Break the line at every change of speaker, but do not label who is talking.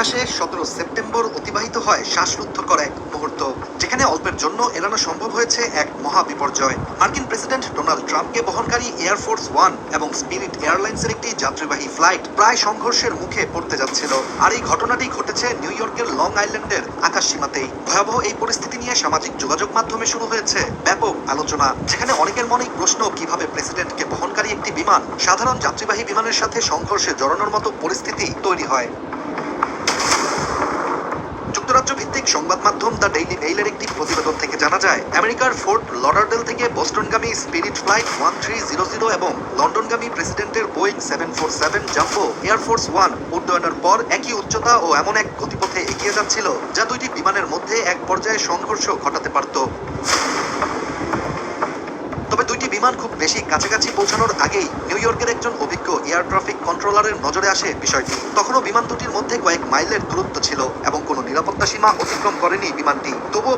আকাশে সতেরো সেপ্টেম্বর অতিবাহিত হয় শ্বাসরুদ্ধ করা এক মুহূর্ত, যেখানে অল্পের জন্য এড়ানো সম্ভব হয়েছে এক মহা বিপর্যয়। মার্কিন প্রেসিডেন্ট ডোনাল্ড ট্রাম্পকে বহনকারী এয়ারফোর্স ওয়ান এবং স্পিরিট এয়ারলাইন্সের একটি যাত্রীবাহী ফ্লাইট প্রায় সংঘর্ষের মুখে পড়তে যাচ্ছিল। আর এই ঘটনাটি ঘটেছে নিউ ইয়র্কের লং আইল্যান্ডের আকাশ সীমাতেই ভয়াবহ এই পরিস্থিতি নিয়ে সামাজিক যোগাযোগ মাধ্যমে শুরু হয়েছে ব্যাপক আলোচনা, যেখানে অনেকের মনেই প্রশ্ন, কীভাবে প্রেসিডেন্টকে বহনকারী একটি বিমান সাধারণ যাত্রীবাহী বিমানের সাথে সংঘর্ষে জড়ানোর মতো পরিস্থিতি তৈরি হয়। যুক্তরাজ্য ভিত্তিক সংবাদ মাধ্যম দ্য ডেইলি মেইলের একটি প্রতিবেদন থেকে জানা যায়, আমেরিকার ফোর্ট লডারডেল থেকে বোস্টনগামী Spirit flight one three zero zero এবং লন্ডনগামী প্রেসিডেন্টের Boeing seven four seven jumbo air force one উড্ডয়নের পর একই উচ্চতা ও এমন এক গতিপথে এগিয়ে যাচ্ছিল, যা দুইটি বিমানের মধ্যে এক পর্যায়ে সংঘর্ষ ঘটাতে পারত। তবে দুইটি বিমান খুব বেশি কাছাকাছি পৌঁছানোর আগেই নিউ ইয়র্কের একজন অভিজ্ঞ এয়ার ট্রাফিক কন্ট্রোলারের নজরে আসে বিষয়টি। তখনও বিমান দুটির মধ্যে কয়েক মাইলের দূরত্ব ছিল এবং কোনো নিরাপত্তা সীমা অতিক্রম করেনি বিমানটি। তবুও